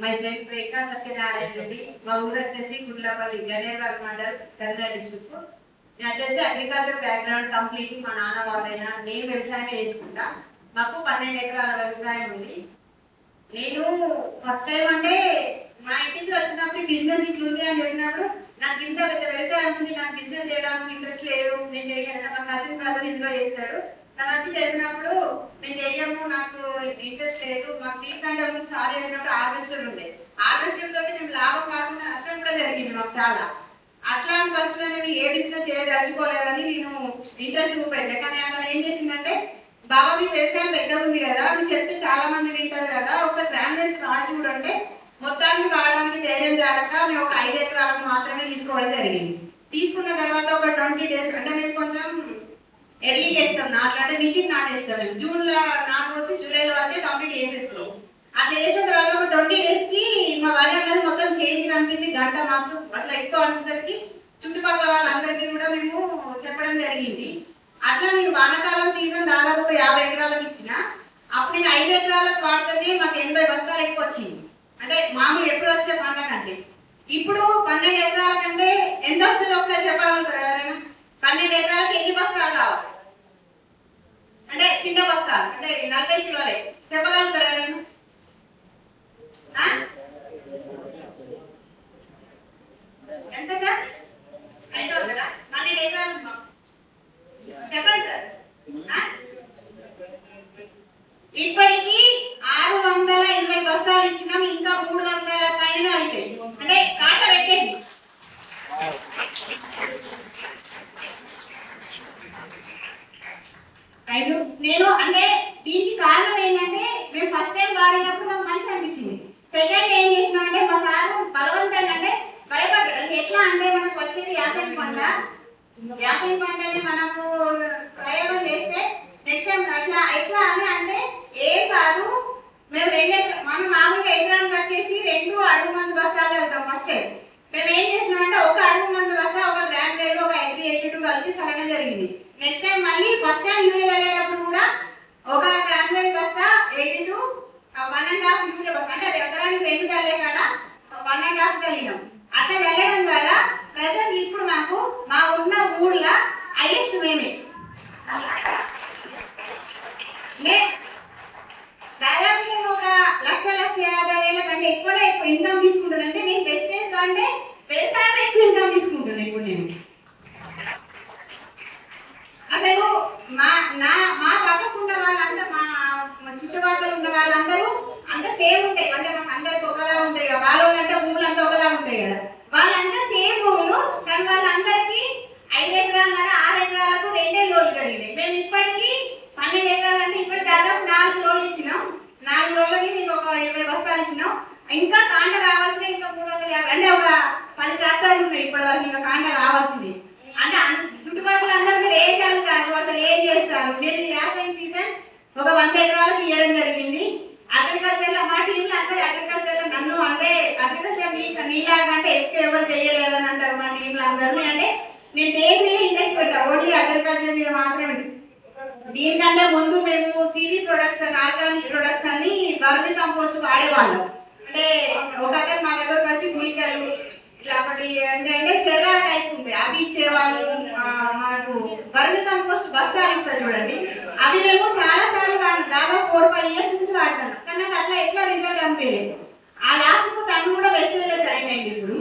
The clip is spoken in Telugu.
మై జైన్ రేఖా సత్యనారాయణ రెడ్డి మా ఊరు వచ్చేసి గుడ్లపల్లి గనేవారి మండల్ కర్నూలు డిస్ట్రిక్ట్ నేను వచ్చేసి అగ్రికల్చర్ బ్యాక్గ్రౌండ్ కంప్లీట్ మా నాన్న వాళ్ళైనా నేను వ్యవసాయం చేసుకుంటా మాకు పన్నెండు ఎకరాల వ్యవసాయం ఉంది నేను ఫస్ట్ టైం అంటే మా ఇంటికి వచ్చినప్పుడు బిజినెస్ ఇట్లా ఉంది అని చెప్పినప్పుడు నాకు ఇంత పెద్ద వ్యవసాయం ఉంది నాకు బిజినెస్ చేయడానికి ఇంట్రెస్ట్ లేదు నేను చేయను మా కజిన్ బ్రదర్ ఇంట్లో చేస్తాడు తను వచ్చి చెప్పినప్పుడు నేను చెయ్యము నాకు ఇంట్రెస్ట్ లేదు మాకు తీసుకంటే ముందు సార్ చెప్పినప్పుడు ఆలోచనలు ఉండే ఆలోచనతో మేము లాభం కాకుండా నష్టం కూడా జరిగింది మాకు చాలా. అట్లాంటి పరిస్థితుల్లో మేము ఏ బిజినెస్ చేయదలుచుకోలేదని నేను ఇంట్రెస్ట్ చూపడండి కానీ అతను ఏం చేసిందంటే బాబా మీ వ్యవసాయం పెద్దగా ఉంది కదా అని చెప్తే చాలా మంది వింటారు కదా ఒకసారి గ్రాడ్యుయేట్స్ రాజు కూడా అంటే మొత్తానికి రావడానికి ధైర్యం చాలక మేము ఒక ఐదు ఎకరాలకు మాత్రమే తీసుకోవడం జరిగింది. తీసుకున్న తర్వాత ఒక ట్వంటీ డేస్ అంటే మేము కొంచెం ఎర్లీ చేస్తాం నాట్లు అంటే మిషన్ నాటేస్తాం. మేము జూన్లో వస్తే జూలైలో వరకే కంప్లీట్ చేసేస్తాం. అట్లా చేసిన తర్వాత ఒక ట్వంటీ డేస్కి మా వాళ్ళ మొత్తం చేంజ్ అనిపించి గంట మాసం అట్లా ఎక్కువ అనేసరికి చుట్టుపక్కల వాళ్ళందరికీ కూడా మేము చెప్పడం జరిగింది. అట్లా నేను వానాకాలం సీజన్ దాదాపు ఒక యాభై ఎకరాలకు ఇచ్చిన అప్పుడు నేను ఐదు ఎకరాలకు వాడితేనే మాకు ఎనభై బస్తాలు ఎక్కువ వచ్చింది. అంటే మామూలు ఎప్పుడు వచ్చే పంట కంటే. ఇప్పుడు పన్నెండు ఎకరాల కంటే ఎంత వస్తుంది ఒకసారి చెప్పగలుగుతారు ఎవరైనా? పన్నెండు ఎకరాలకి ఎన్ని బస్తాలు కావాలి? అంటే చిన్న బస్తాలు అంటే నలభై కిలోలే. చెప్పగలుగుతారు ఎవరైనా ఆ? ఎంత సార్ ఐదు వందలా పన్నెండు ఎకరాలు మా- చెప్పండి సార్ ఆ? ఇప్పటికి ఆరు వందల ఇరవై బస్తాలు ఇచ్చినాం ఇంకా మూడు వందల పైన అయితే అంటే కాట పెట్టేది ఐదు. నేను అంటే దీనికి కారణం ఏంటంటే మేము ఫస్ట్ టైం వాడినప్పుడు నాకు మంచి అనిపించింది. సెకండ్ ఏం చేసినాం అంటే మా సార్ బలవంతంగా అంటే భయపడ్డాడు. ఎట్లా అంటే మనకు వచ్చేది యాభై పంట. యాభై పంట మనకు ప్రయోగం చేస్తే నెక్స్ట్ టైం అట్లా ఎట్లా అని అంటే ఏం కాదు మేము రెండు ఎకరా- మనం మామూలుగా ఎకరాన్ని వచ్చేసి రెండు అడుగు మంది బస్తాలు వెళ్తాం మేము ఏం చేసినామంటే ఒక అరవై మంది బస్తా ఒక గ్రాండ్ రేట్ ఒక ఎయిటీ ఎయిటీ టూ కలిపి చల్లగా జరిగింది. నెక్స్ట్ టైం మళ్ళీ ఫస్ట్ టైం యూరి వెళ్ళేటప్పుడు కూడా ఒక గ్రాండ్ రైల్ బస్తా eighty two one and half urea bus అంటే ఎకరానికి రెండు చల్లే కాడ వన్ అండ్ హాఫ్ చల్లినాం అట్లా వెళ్ళడం ద్వారా ప్రజెంట్ ఇప్పుడు మాకు మా ఉన్న ఊర్లో హైయెస్ట్ మేమే. దాదాపు ఒక లక్ష లక్ష యాభై వేల కంటే ఎక్కువనే ఎక్కువ ఇన్కమ్ తీసుకుంటుందంటే నేను బెస్ట్ అంటే వ్యవసాయం ఎక్కువ ఇన్కమ్ తీసుకుంటున్నాను ఇప్పుడు నేను. అసలు మా నా మా పక్కకు ఉన్న వాళ్ళంతా మా చుట్టుపక్కల ఉన్న వాళ్ళందరూ అంత సేమ్ ఉంటాయి. అంటే మాకు అందరికి ఒకలా ఉంటాయి కదా. వాళ్ళ వాళ్ళంటే భూములు అంతా ఒకలా ఉంటాయి కదా. వాళ్ళంతా సేమ్ భూములు కానీ వాళ్ళందరికీ ఐదు ఎకరాలన్నర ఆరు ఎకరాలకు రెండే లోన్లు కలిగినాయి. మేము ఇప్పటికీ పన్నెండు ఎకరాలు అంటే ఇప్పుడు దాదాపు నాలుగు లోన్లు ఇచ్చినాం. నాలుగు రోజులకి నీకు ఒక ఇరవై బస్తాలు ఇచ్చినాం. ఇంకా కాండ రావాల్సిన ఇంకా మూడు వందల యాభై అంటే ఒక పది ట్రాక్టర్లు ఉన్నాయి ఇప్పటి వరకు ఇంకా కాండ రావాల్సింది. అంటే చుట్టుపక్కల అందరూ మీరు ఏం చదువుతారు అసలు ఏం చేస్తారు? నేను యాభై సీజన్ ఒక వంద ఎకరాలకు ఇవ్వడం జరిగింది. అగ్రికల్చర్లో మా టీంలో అందరూ అగ్రికల్చర్ నన్ను అంటే అగ్రికల్చర్ నీ నీలాగా అంటే ఎక్కువ ఎవరు చేయలేదని అంటారు మా టీంలో అందరూ అంటే నేను దేని మీద ఇంట్రెస్ట్ పెట్టా ఓన్లీ అగ్రికల్చర్ మీద మాత్రమే దీనికంటే ముందు మేము సీరీ ప్రొడక్ట్స్ ఆర్గానిక్ ప్రొడక్ట్స్ అని వర్మి కంపోస్ట్ వాడేవాళ్ళం. అంటే ఒక అతను మా దగ్గరకు వచ్చి గుళికలు ఇట్లా అంటే అంటే చెర్రా టైప్ ఉంటాయి. అవి ఇచ్చేవాళ్ళు ఆ, మాకు కంపోస్ట్ బస్తాలు ఇస్తారు చూడండి. అవి మేము చాలా సార్లు వాడు దాదాపు ఫోర్ ఫైవ్ ఇయర్స్ నుంచి వాడుతున్నాం. కానీ నాకు అట్లా ఎట్లా రిజల్ట్ అనిపించలేదు. ఆ లాస్ట్ తను కూడా వెస్ట్ టైం అయింది ఇప్పుడు.